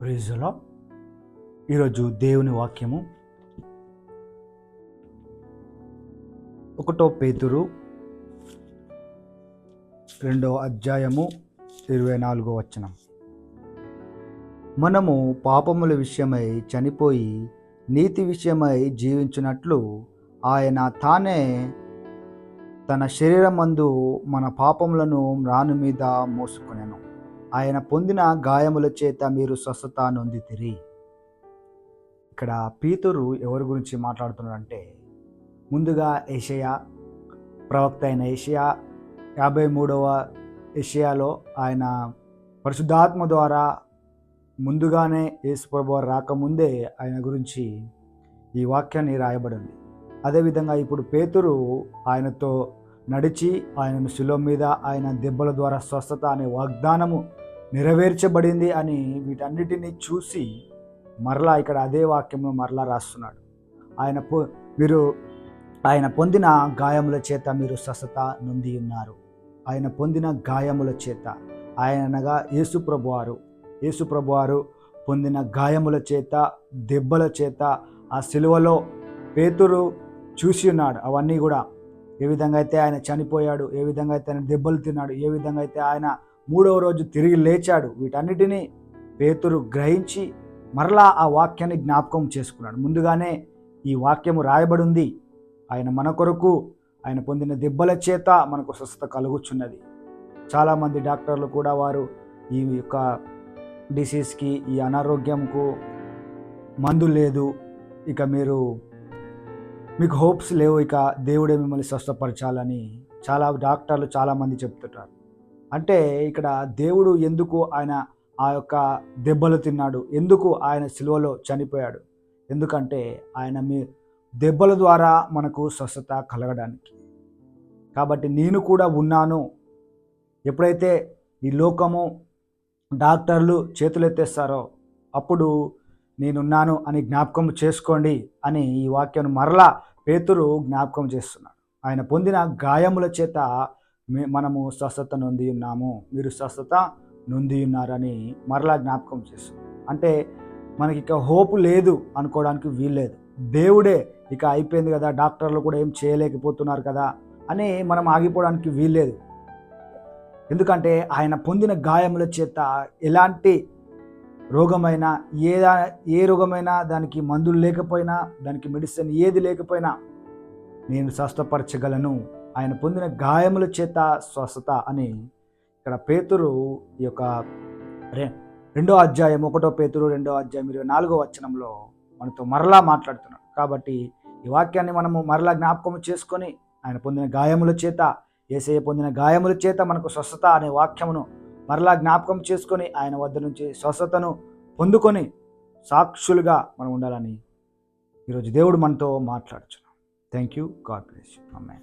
ప్రైజులో ఈరోజు దేవుని వాక్యము ఒకటో పేతురు రెండో అధ్యాయము ఇరవై నాలుగో వచనం. మనము పాపముల విషయమై చనిపోయి నీతి విషయమై జీవించినట్లు ఆయన తానే తన శరీరమందు మన పాపములను రాను మీద మోసుకునే ఆయన పొందిన గాయముల చేత మీరు స్వస్థత నొందితిరి. ఇక్కడ పీతురు ఎవరి గురించి మాట్లాడుతున్నాడంటే ముందుగా ఏషయా ప్రవక్త అయిన ఏషియా యాభై మూడవ ఏషియాలో ఆయన పరిశుద్ధాత్మ ద్వారా ముందుగానే యేసుప్రభు రాకముందే ఆయన గురించి ఈ వాక్యాన్ని రాయబడింది. అదేవిధంగా ఇప్పుడు పేతురు ఆయనతో నడిచి ఆయనను శిలో మీద ఆయన దెబ్బల ద్వారా స్వస్థత అనే వాగ్దానము నెరవేర్చబడింది అని వీటన్నిటినీ చూసి మరలా ఇక్కడ అదే వాక్యము మరలా రాస్తున్నాడు. ఆయన పొ మీరు ఆయన పొందిన గాయముల చేత మీరు స్వస్థత నొంది ఉన్నారు. ఆయన పొందిన గాయముల చేత. ఆయన అనగా యేసు ప్రభువారు. యేసు పొందిన గాయముల చేత దెబ్బల చేత ఆ సిలువలో పేతురు చూసి ఉన్నాడు. అవన్నీ కూడా ఏ విధంగా అయితే ఆయన చనిపోయాడు ఏ విధంగా అయితే ఆయన దెబ్బలు తిన్నాడు ఏ విధంగా అయితే ఆయన మూడవ రోజు తిరిగి లేచాడు వీటన్నిటినీ పేతురు గ్రహించి మరలా ఆ వాక్యాన్ని జ్ఞాపకం చేసుకున్నాడు. ముందుగానే ఈ వాక్యము రాయబడి ఉంది ఆయన మన కొరకు ఆయన పొందిన దెబ్బల చేత మనకు స్వస్థత కలుగుచున్నది. చాలామంది డాక్టర్లు కూడా వారు ఈ యొక్క డిసీజ్కి ఈ అనారోగ్యంకు మందు లేదు. ఇక మీరు మీకు హోప్స్ లేవు ఇక దేవుడే మిమ్మల్ని స్వస్థపరచాలని చాలా డాక్టర్లు చాలామంది చెప్తుంటారు. అంటే ఇక్కడ దేవుడు ఎందుకు ఆయన ఆ యొక్క దెబ్బలు తిన్నాడు? ఎందుకు ఆయన సిలువలో చనిపోయాడు? ఎందుకంటే ఆయన మీ దెబ్బల ద్వారా మనకు స్వస్థత కలగడానికి. కాబట్టి నేను కూడా ఉన్నాను. ఎప్పుడైతే ఈ లోకము డాక్టర్లు చేతులెత్తేస్తారో అప్పుడు నేనున్నాను అని జ్ఞాపకం చేసుకోండి అని ఈ వాక్యం మరలా పేతురు జ్ఞాపకం చేస్తున్నాడు. ఆయన పొందిన గాయముల చేత మే- మనము స్వస్థత నొంది ఉన్నాము. మీరు స్వస్థత నొంది ఉన్నారని మరలా జ్ఞాపకం చేస్తున్నాం అంటే మనకి ఇక హోపు లేదు అనుకోవడానికి వీల్లేదు. దేవుడే ఇక అయిపోయింది కదా డాక్టర్లు కూడా ఏం చేయలేకపోతున్నారు కదా అని మనం ఆగిపోవడానికి వీల్లేదు. ఎందుకంటే ఆయన పొందిన గాయముల చేత ఎలాంటి రోగమైనా ఏ ఏ రోగమైనా దానికి మందులు లేకపోయినా దానికి మెడిసిన్ ఏది లేకపోయినా నేను స్వస్థపరచగలను. ఆయన పొందిన గాయముల చేత స్వస్థత అని ఇక్కడ పేతురు ఈ యొక్క రె- రెండో అధ్యాయం ఒకటో పేతురు రెండో అధ్యాయం ఇరవై నాలుగో వచనంలో మనతో మరలా మాట్లాడుతున్నాడు. కాబట్టి ఈ వాక్యాన్ని మనము మరలా జ్ఞాపకం చేసుకొని ఆయన పొందిన గాయముల చేత ఏసయ్య పొందిన గాయముల చేత మనకు స్వస్థత అనే వాక్యమును మరలా జ్ఞాపకం చేసుకొని ఆయన వద్ద నుంచి స్వస్థతను పొందుకొని సాక్షులుగా మనం ఉండాలని ఈరోజు దేవుడు మనతో మాట్లాడుచున్నాం. Thank you God bless you అమ్మాయి